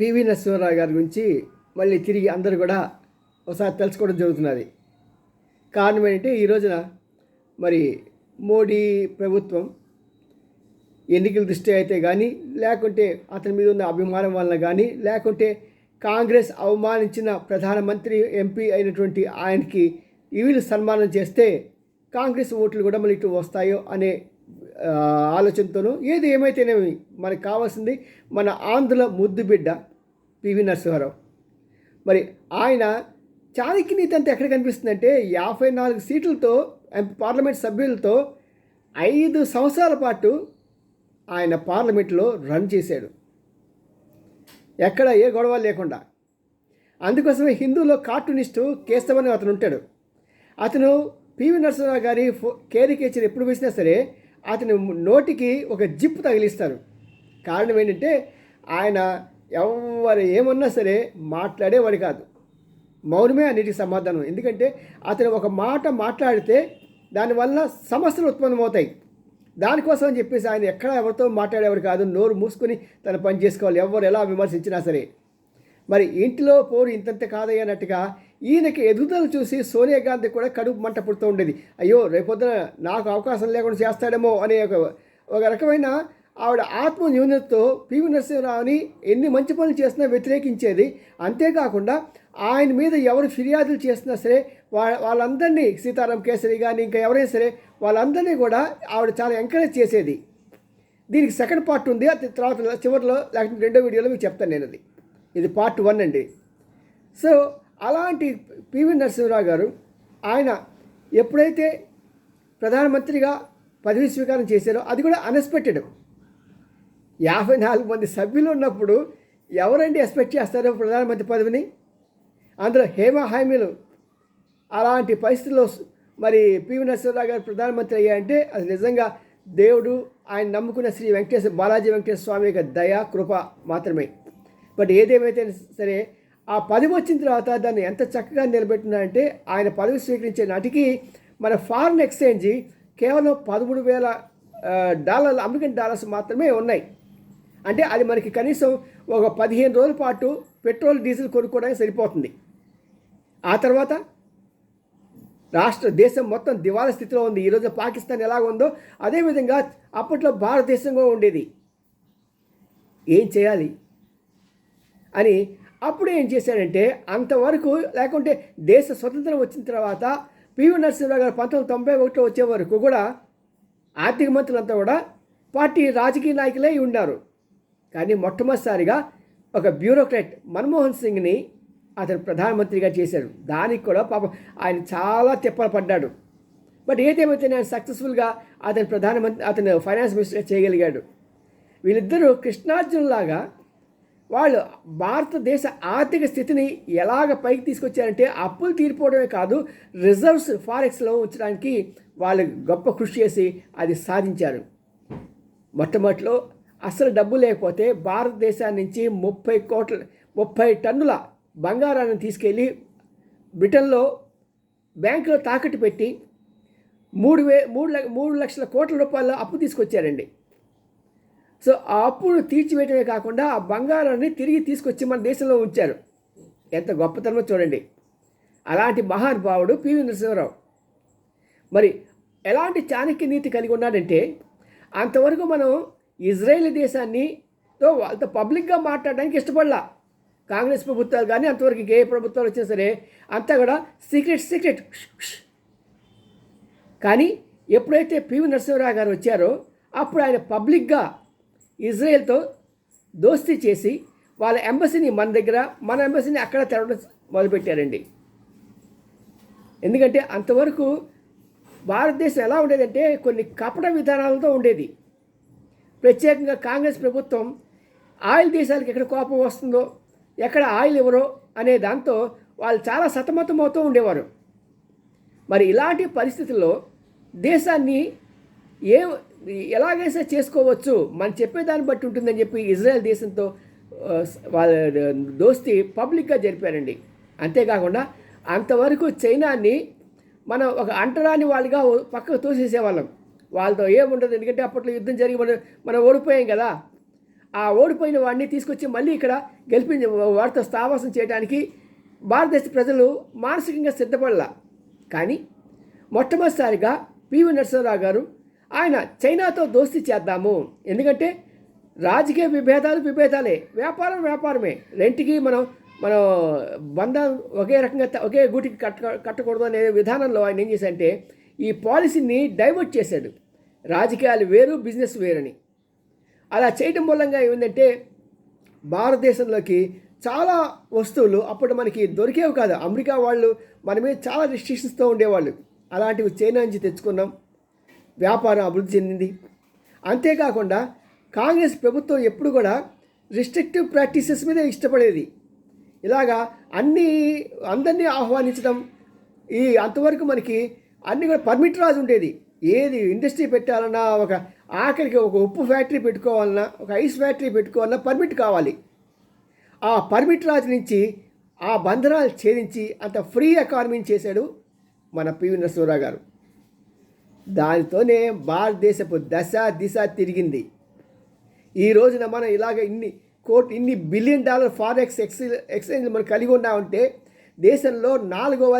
PV Narasimha Rao గారి గురించి మళ్ళీ తిరిగి అందరూ కూడా ఒకసారి తెలుసుకోవడం జరుగుతున్నది. కారణం ఏంటంటే ఈ రోజున మరి మోడీ ప్రభుత్వం ఎన్నికల దృష్టి అయితే కానీ లేకుంటే అతని మీద ఉన్న అభిమానం వలన కానీ లేకుంటే కాంగ్రెస్ అవమానించిన ప్రధానమంత్రి ఎంపీ అయినటువంటి ఆయనకి వీళ్ళు సన్మానం చేస్తే కాంగ్రెస్ ఓట్లు కూడా మళ్ళీ ఇటు వస్తాయో అనే ఆలోచనతోనూ ఏది ఏమైతేనేమి మనకు కావాల్సింది మన ఆంధ్ర ముద్దుబిడ్డ పివి నరసింహారావు. మరి ఆయన చాణక్య నీతి అంతా ఎక్కడ కనిపిస్తుందంటే యాభై నాలుగు సీట్లతో పార్లమెంట్ సభ్యులతో ఐదు సంవత్సరాల పాటు ఆయన పార్లమెంట్లో రన్ చేశాడు. ఎక్కడ ఏ గొడవ లేకుండా. అందుకోసమే హిందూలో కార్టూనిస్టు కేశవ్ అని అతను ఉంటాడు. అతను పివి నరసింహరావు గారి ఫో కేరికేచర్ ఎప్పుడు వేసినా సరే అతని నోటికి ఒక జిప్ తగిలిస్తారు. కారణం ఏంటంటే ఆయన ఎవరు ఏమన్నా సరే మాట్లాడేవాడు కాదు. మౌనమే అన్నిటికీ సమాధానం. ఎందుకంటే అతను ఒక మాట మాట్లాడితే దానివల్ల సమస్యలు ఉత్పన్నమవుతాయి. దానికోసం అని చెప్పేసి ఆయన ఎక్కడ ఎవరితో మాట్లాడేవాడు కాదు. నోరు మూసుకొని తన పని చేసుకోవాలి. ఎవరు ఎలా విమర్శించినా సరే. మరి ఇంటిలో పోరు ఇంతంత కాదయ్యన్నట్టుగా ఈయనకి ఎదుగుదల చూసి సోనియా గాంధీ కూడా కడుపు మంట పుడుతూ ఉండేది. అయ్యో రేపొద్దున నాకు అవకాశం లేకుండా చేస్తాడేమో అనే ఒక ఒక రకమైన ఆవిడ ఆత్మ న్యూనతతో పివి నరసింహరావుని ఎన్ని మంచి పనులు చేసినా వ్యతిరేకించేది. అంతేకాకుండా ఆయన మీద ఎవరు ఫిర్యాదులు చేసినా సరే వాళ్ళ వాళ్ళందరినీ సీతారాం కేసరి కానీ ఇంకా ఎవరైనా సరే వాళ్ళందరినీ కూడా ఆవిడ చాలా ఎంకరేజ్ చేసేది. దీనికి సెకండ్ పార్ట్ ఉంది. అది తర్వాత చివరిలో లేకపోతే రెండో వీడియోలో మీకు చెప్తాను నేను అది ఇది పార్ట్ వన్ అండి. సో అలాంటి పివి నరసింహరావు గారు ఆయన ఎప్పుడైతే ప్రధానమంత్రిగా పదవి స్వీకారం చేశారో అది కూడా అన్ఎక్స్పెక్టెడ్. యాభై నాలుగు మంది సభ్యులు ఉన్నప్పుడు ఎవరండి ఎక్స్పెక్ట్ చేస్తారో ప్రధానమంత్రి పదవిని? అందులో హేమ హామీలు అలాంటి పరిస్థితుల్లో మరి పివి నరసింహరావు గారు ప్రధానమంత్రి అయ్యారంటే అది నిజంగా దేవుడు ఆయన నమ్ముకున్న శ్రీ వెంకటేశ్వర బాలాజీ వెంకటేశ్వర స్వామి యొక్క దయ కృప మాత్రమే. బట్ ఏదేమైతే సరే ఆ పదవి వచ్చిన తర్వాత దాన్ని ఎంత చక్కగా నిలబెట్టినారంటే ఆయన పదవి స్వీకరించే నాటికి మన ఫారిన్ ఎక్స్చేంజ్ కేవలం పదమూడు వేల డాలర్లు అమెరికన్ డాలర్స్ మాత్రమే ఉన్నాయి. అంటే అది మనకి కనీసం ఒక పదిహేను రోజుల పాటు పెట్రోల్ డీజిల్ కొనుక్కోవడానికి సరిపోతుంది. ఆ తర్వాత రాష్ట్ర దేశం మొత్తం దివాలా స్థితిలో ఉంది. ఈరోజు పాకిస్తాన్ ఎలాగ ఉందో అదేవిధంగా అప్పట్లో భారతదేశంగా ఉండేది. ఏం చేయాలి? అని అప్పుడు ఏం చేశాడంటే అంతవరకు లేకుంటే దేశ స్వతంత్రం వచ్చిన తర్వాత పివి నరసింహరావు గారు పంతొమ్మిది తొంభై ఒకటిలో వచ్చే వరకు కూడా ఆర్థిక మంత్రులంతా కూడా పార్టీ రాజకీయ నాయకులే ఉన్నారు కానీ మొట్టమొదటిసారిగా ఒక బ్యూరోక్రాట్ మన్మోహన్ సింగ్ని అతను ప్రధానమంత్రిగా చేశాడు దానికి కూడా పాపం ఆయన చాలా తిప్పలు పడ్డాడు. బట్ ఏదేమైతే నేను సక్సెస్ఫుల్గా అతను ప్రధానమంత్రి అతను ఫైనాన్స్ మినిస్టర్గా చేయగలిగాడు. వీళ్ళిద్దరూ కృష్ణార్జునులాగా వాళ్ళు భారతదేశ ఆర్థిక స్థితిని ఎలాగ పైకి తీసుకొచ్చారంటే అప్పులు తీరిపోవడమే కాదు రిజర్వ్స్ ఫారెక్స్లో ఉంచడానికి వాళ్ళు గొప్ప కృషి చేసి అది సాధించారు. మొట్టమొదటిలో అసలు డబ్బు లేకపోతే భారతదేశాన్ని నుంచి ముప్పై కోట్ల ముప్పై టన్నుల బంగారాన్ని తీసుకెళ్ళి బ్రిటన్లో బ్యాంకులో తాకట్టు పెట్టి మూడు వే మూడు లక్ష మూడు లక్షల కోట్ల రూపాయల అప్పు తీసుకొచ్చారండి. సో ఆ అప్పును తీర్చివేయటమే కాకుండా ఆ బంగారాన్ని తిరిగి తీసుకొచ్చి మన దేశంలో ఉంచారు. ఎంత గొప్పతనమో చూడండి. అలాంటి మహానుభావుడు పివి నరసింహరావు. మరి ఎలాంటి చాణక్య నీతి కలిగి ఉన్నాడంటే అంతవరకు మనం ఇజ్రాయేల్ దేశాన్ని వాళ్ళతో పబ్లిక్గా మాట్లాడడానికి ఇష్టపడలా. కాంగ్రెస్ ప్రభుత్వాలు కానీ అంతవరకు ఏ ప్రభుత్వాలు వచ్చినా సరే అంతా కూడా సీక్రెట్ సీక్రెట్ కానీ ఎప్పుడైతే పివి నరసింహరావు గారు వచ్చారో అప్పుడు ఆయన పబ్లిక్గా ఇజ్రాయెల్తో దోస్తీ చేసి వాళ్ళ ఎంబసీని మన దగ్గర మన ఎంబసీని అక్కడ తెరవడం మొదలుపెట్టారండి. ఎందుకంటే అంతవరకు భారతదేశం ఎలా ఉండేదంటే కొన్ని కపట విధానాలతో ఉండేది. ప్రత్యేకంగా కాంగ్రెస్ ప్రభుత్వం ఆయిల్ దేశాలకు ఎక్కడ కోపం వస్తుందో ఎక్కడ ఆయిల్ ఎవరో అనే దాంతో వాళ్ళు చాలా సతమతమవుతూ ఉండేవారు. మరి ఇలాంటి పరిస్థితుల్లో దేశాన్ని ఏ ఎలాగైనా చేసుకోవచ్చు మనం చెప్పేదాన్ని బట్టి ఉంటుందని చెప్పి ఇజ్రాయెల్ దేశంతో వాళ్ళ దోస్తి పబ్లిక్గా జరిపారండి. అంతేకాకుండా అంతవరకు చైనాని మనం ఒక అంటరాని వాళ్ళుగా పక్కకు తోసేసేవాళ్ళం. వాళ్ళతో ఏముండదు ఎందుకంటే అప్పట్లో యుద్ధం జరిగి మనం మనం ఓడిపోయాం కదా. ఆ ఓడిపోయిన వాడిని తీసుకొచ్చి మళ్ళీ ఇక్కడ గెలిపించి వారితో స్థావాసం చేయడానికి భారతదేశ ప్రజలు మానసికంగా సిద్ధపడలా. కానీ మొట్టమొదటిసారిగా పివి నరసింహరావు గారు ఆయన చైనాతో దోస్తీ చేద్దాము. ఎందుకంటే రాజకీయ విభేదాలు విభేదాలే. వ్యాపారం వ్యాపారమే. రెంటికి మనం మనం బంధం ఒకే రకంగా ఒకే గూటికి కట్ట కట్టకూడదు అనే విధానంలో ఆయన ఏం చేశాడంటే ఈ పాలసీని డైవర్ట్ చేశాడు. రాజకీయాలు వేరు బిజినెస్ వేరని. అలా చేయటం మూలంగా ఏమిటంటే భారతదేశంలోకి చాలా వస్తువులు అప్పుడు మనకి దొరికేవి కాదు. అమెరికా వాళ్ళు మన మీద చాలా రిస్ట్రిక్షన్స్తో ఉండేవాళ్ళు. అలాంటివి చైనా నుంచి తెచ్చుకున్నాం. వ్యాపారం అభివృద్ధి చెందింది. అంతేకాకుండా కాంగ్రెస్ ప్రభుత్వం ఎప్పుడు కూడా రిస్ట్రిక్టివ్ ప్రాక్టీసెస్ మీద ఇష్టపడేది. ఇలాగా అన్నీ అందరినీ ఆహ్వానించడం ఈ అంతవరకు మనకి అన్ని కూడా పర్మిట్ రాజు ఉండేది. ఏది ఇండస్ట్రీ పెట్టాలన్నా ఒక ఆఖరికి ఒక ఉప్పు ఫ్యాక్టరీ పెట్టుకోవాలన్నా ఒక ఐస్ ఫ్యాక్టరీ పెట్టుకోవాలన్నా పర్మిట్ కావాలి. ఆ పర్మిట్ రాజు నుంచి ఆ బంధనాలు ఛేదించి అంత ఫ్రీ ఎకానమీని చేశాడు మన పివి నరసింహరావు గారు. దానితోనే భారతదేశపు దశ దిశ తిరిగింది. ఈ రోజున మనం ఇలాగ ఇన్ని కోటి ఇన్ని billion dollar forex ex exchange మనం కలిగి ఉన్నామంటే దేశంలో నాలుగవ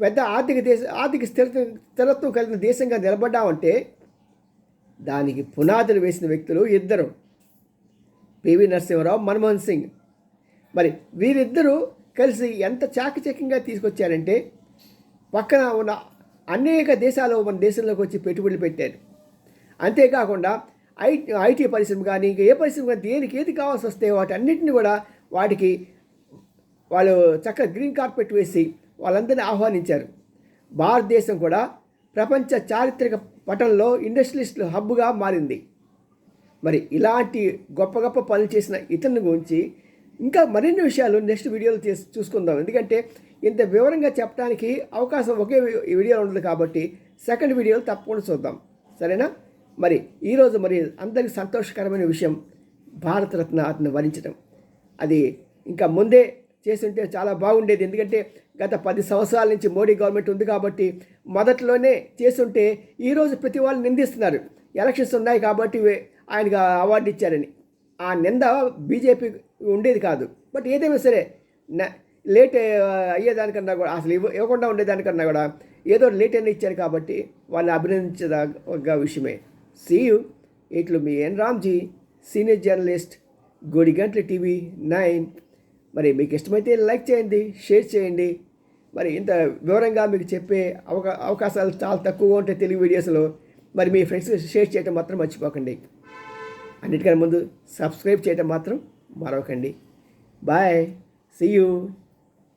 పెద్ద ఆర్థిక దేశ ఆర్థిక స్థిర స్థిరత్వం కలిగిన దేశంగా నిలబడ్డామంటే దానికి పునాదులు వేసిన వ్యక్తులు ఇద్దరు. పివి నరసింహరావు మన్మోహన్ సింగ్. మరి వీరిద్దరూ కలిసి ఎంత చాకచక్యంగా తీసుకొచ్చారంటే పక్కన ఉన్న అనేక దేశాలు మన దేశంలోకి వచ్చి పెట్టుబడులు పెట్టారు. అంతేకాకుండా ఐ ఐటీ పరిశ్రమ కానీ ఇంకా ఏ పరిశ్రమ కానీ దేనికి ఏది కావాల్సి వస్తే వాటి అన్నింటిని కూడా వాటికి వాళ్ళు చక్కగా గ్రీన్ కార్పెట్ వేసి వాళ్ళందరినీ ఆహ్వానించారు. భారతదేశం కూడా ప్రపంచ చారిత్రక పటంలో ఇండస్ట్రియలిస్ట్ హబ్గా మారింది. మరి ఇలాంటి గొప్ప గొప్ప పనులు చేసిన ఇతరుని గురించి ఇంకా మరిన్ని విషయాలు నెక్స్ట్ వీడియోలో చేసి చూసుకుందాం. ఎందుకంటే ఇంత వివరంగా చెప్పడానికి అవకాశం ఒకే వీడియోలు వీడియో ఉండదు కాబట్టి సెకండ్ వీడియోలు తప్పకుండా చూద్దాం. సరేనా? మరి ఈరోజు మరి అందరికి సంతోషకరమైన విషయం భారతరత్న అతను వరించడం. అది ఇంకా ముందే చేస్తుంటే చాలా బాగుండేది. ఎందుకంటే గత పది సంవత్సరాల నుంచి మోడీ గవర్నమెంట్ ఉంది కాబట్టి మొదట్లోనే చేస్తుంటే ఈరోజు ప్రతి వాళ్ళు నిందిస్తున్నారు. ఎలక్షన్స్ ఉన్నాయి కాబట్టి ఆయనకు అవార్డు ఇచ్చారని. ఆ నింద బీజేపీ ఉండేది కాదు. బట్ ఏదైనా సరే లేట్ అయ్యేదానికన్నా కూడా అసలు ఇవ్వ ఇవ్వకుండా ఉండేదానికన్నా కూడా ఏదో లేట్ అయినా ఇచ్చారు కాబట్టి వాళ్ళని అభినందించదగ్గ విషయమే. సీయు ఇట్లు మీ N Ramji senior journalist Godigantla TV nine. మరి మీకు ఇష్టమైతే లైక్ చేయండి షేర్ చేయండి. మరి ఇంత వివరంగా మీకు చెప్పే అవకా అవకాశాలు చాలా తక్కువగా ఉంటాయి తెలుగు వీడియోస్లో. మరి మీ ఫ్రెండ్స్ షేర్ చేయటం మాత్రం మర్చిపోకండి. అన్నిటికన్నా ముందు సబ్స్క్రైబ్ చేయటం మాత్రం మరవకండి. బాయ్. See you